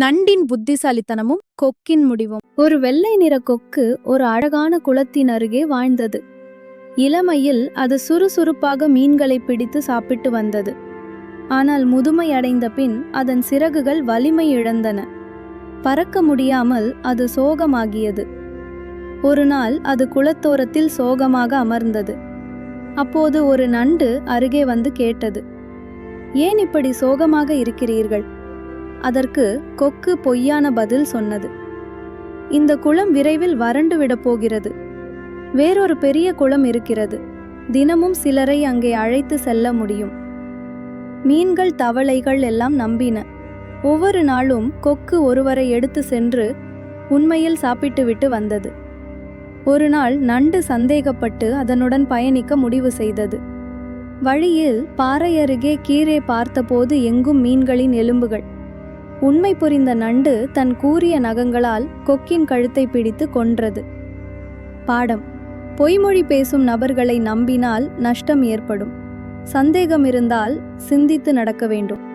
நண்டின் புத்திசாலித்தனமும் கொக்கின் முடிவும். ஒரு வெள்ளை நிற கொக்கு ஒரு அழகான குளத்தின் அருகே வாழ்ந்தது. இளமையில் அது சுறுசுறுப்பாக மீன்களை பிடித்து சாப்பிட்டு வந்தது. ஆனால் முதுமை அடைந்த பின் அதன் சிறகுகள் வலிமை இழந்தன. பறக்க முடியாமல் அது சோகமாகியது. ஒரு நாள் அது குளத்தோரத்தில் சோகமாக அமர்ந்தது. அப்போது ஒரு நண்டு அருகே வந்து கேட்டது. ஏன் இப்படி சோகமாக இருக்கிறீர்கள்? அதற்கு கொக்கு பொய்யான பதில் சொன்னது. இந்த குளம் விரைவில் வறண்டு விடப் போகிறது. வேறொரு பெரிய குளம் இருக்கிறது. தினமும் சிலரை அங்கே அழைத்து செல்ல முடியும். மீன்கள் தவளைகள் எல்லாம் நம்பின. ஒவ்வொரு நாளும் கொக்கு ஒருவரை எடுத்து சென்று உண்மையில் சாப்பிட்டுவிட்டு வந்தது. ஒரு நாள் நண்டு சந்தேகப்பட்டு அதனுடன் பயணிக்க முடிவு செய்தது. வழியில் பாறை அருகே கீழே பார்த்தபோது எங்கும் மீன்களின் எலும்புகள். உண்மை புரிந்த நண்டு தன் கூரிய நகங்களால் கொக்கின் கழுத்தை பிடித்து கொன்றது. பாடம். பொய்மொழி பேசும் நபர்களை நம்பினால் நஷ்டம் ஏற்படும். சந்தேகம் இருந்தால் சிந்தித்து நடக்க வேண்டும்.